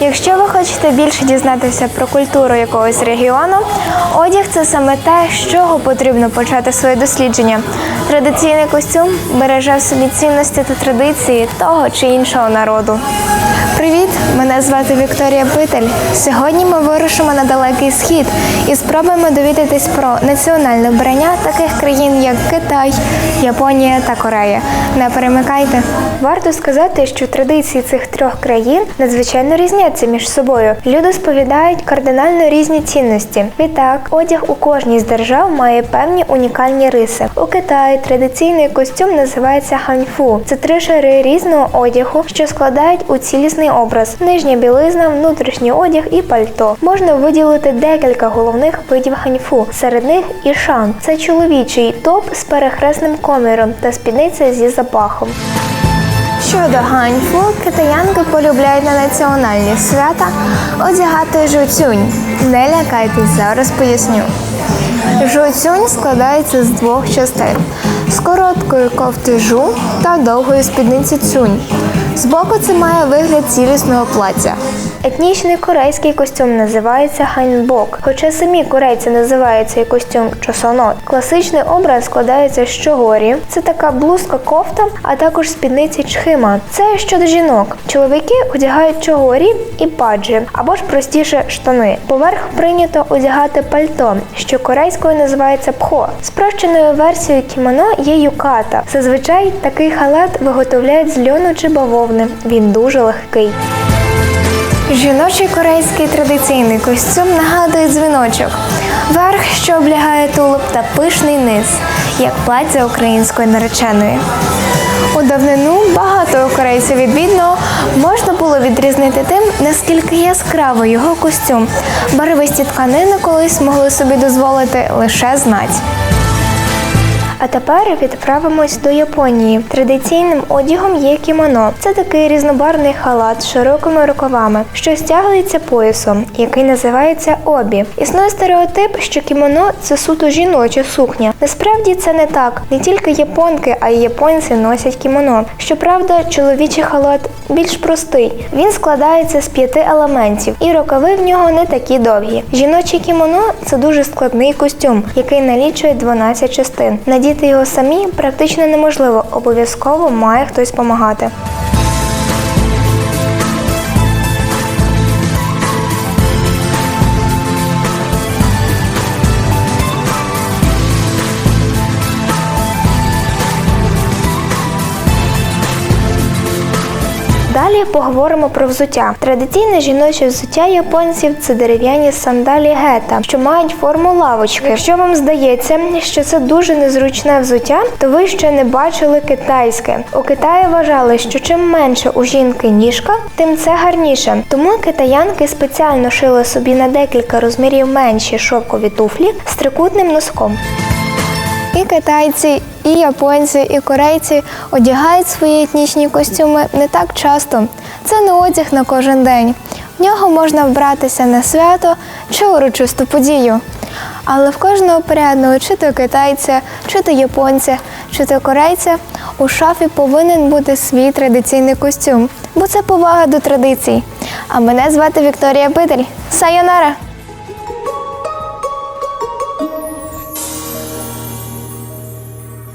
Якщо ви хочете більше дізнатися про культуру якогось регіону, одяг це саме те, з чого потрібно почати своє дослідження. Традиційний костюм береже в собі цінності та традиції того чи іншого народу. Мене звати Вікторія Питель. Сьогодні ми вирушимо на далекий схід і спробуємо довідатись про національне вбрання таких країн, як Китай, Японія та Корея. Не перемикайте. Варто сказати, що традиції цих трьох країн надзвичайно різняться між собою. Люди сповідають кардинально різні цінності. Відтак, одяг у кожній з держав має певні унікальні риси. У Китаї традиційний костюм називається ханьфу. Це три шари різного одягу, що складають у цілісний образ: нижня білизна, внутрішній одяг і пальто. Можна виділити декілька головних видів ханьфу. Серед них і шан. Це чоловічий топ з перехресним коміром та спідниця зі запахом. Щодо ганьфу, китаянки полюбляють на національні свята одягати жуцюнь. Не лякайтесь, зараз поясню. Жуцюнь складається з двох частин: з короткої кофти жу та довгої спідниці цюнь. Збоку це має вигляд цілісного плаття. Етнічний корейський костюм називається ханьбок, хоча самі корейці називають цей костюм чосонот. Класичний образ складається з чогорі. Це така блузка кофта, а також спідниці чхима. Це щодо жінок. Чоловіки одягають чогорі і паджі, або ж простіше штани. Поверх прийнято одягати пальто, що корейською називається пхо. Спрощеною версією кімоно є юката. Зазвичай такий халат виготовляють з льону чи бавовни. Він дуже легкий. Жіночий корейський традиційний костюм нагадує дзвіночок. Верх, що облягає тулуб та пишний низ, як плаття української нареченої. У давнину багато корейців від можна було відрізнити тим, наскільки яскравий його костюм. Барвисті тканини колись могли собі дозволити лише знать. А тепер відправимось до Японії. Традиційним одягом є кімоно. Це такий різнобарвний халат з широкими рукавами, що стягується поясом, який називається обі. Існує стереотип, що кімоно це суто жіноча сукня. Насправді це не так. Не тільки японки, а й японці носять кімоно. Щоправда, чоловічий халат більш простий. Він складається з п'яти елементів, і рукави в нього не такі довгі. Жіноче кімоно це дуже складний костюм, який налічує 12 частин. Надіти його самі практично неможливо, обов'язково має хтось допомагати. Далі поговоримо про взуття. Традиційне жіноче взуття японців це дерев'яні сандалі гета, що мають форму лавочки. Якщо вам здається, що це дуже незручне взуття, то ви ще не бачили китайське. У Китаї вважали, що чим менше у жінки ніжка, тим це гарніше. Тому китаянки спеціально шили собі на декілька розмірів менші шовкові туфлі з трикутним носком. І китайці, і японці, і корейці одягають свої етнічні костюми не так часто. Це не одяг на кожен день. В нього можна вбратися на свято чи урочисту подію. Але в кожного порядного, чи то китайця, чи то японця, чи то корейця, у шафі повинен бути свій традиційний костюм, бо це повага до традицій. А мене звати Вікторія Питель. Сайонара!